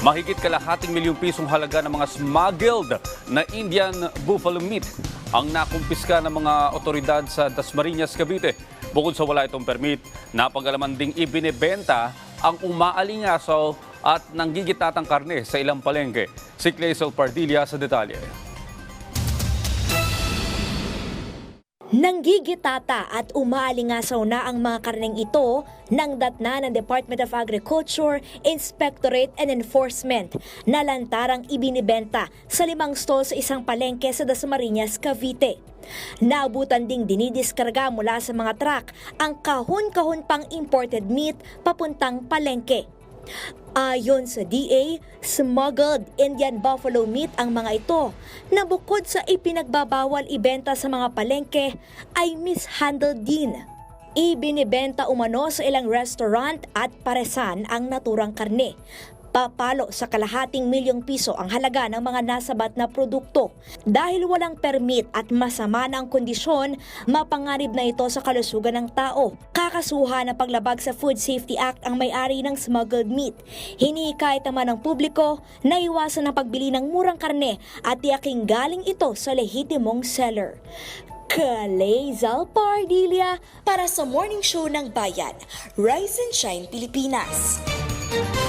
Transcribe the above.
Mahigit kalahating milyong pisong halaga ng mga smuggled na Indian buffalo meat ang nakumpiska ng mga otoridad sa Dasmariñas, Cavite. Bukod sa wala itong permit, napagalaman ding ibinebenta ang umaalingasaw at nanggigitatang karne sa ilang palengke. Si Clazel Pardilla sa detalye. Nanggigitata at umaalingasaw na ang mga karneng ito ng datna ng Department of Agriculture, Inspectorate and Enforcement na lantarang ibinibenta sa limang stall sa isang palengke sa Dasmariñas, Cavite. Naabutan ding dinidiskarga mula sa mga truck ang kahon-kahon pang imported meat papuntang palengke. Ayon sa DA, smuggled Indian buffalo meat ang mga ito na bukod sa ipinagbabawal ibenta sa mga palengke ay mishandled din. Ibinibenta umano sa ilang restaurant at paresan ang naturang karne. Papalo sa kalahating milyong piso ang halaga ng mga nasabat na produkto. Dahil walang permit at masama na ang kondisyon, mapanganib na ito sa kalusugan ng tao. Kakasuhan ng paglabag sa Food Safety Act ang may-ari ng smuggled meat. Hinihikayat naman ng publiko na iwasan ang pagbili ng murang karne at tiyaking galing ito sa lehitimong seller. Kalezal Pardilia para sa Morning Show ng Bayan, Rise and Shine Pilipinas.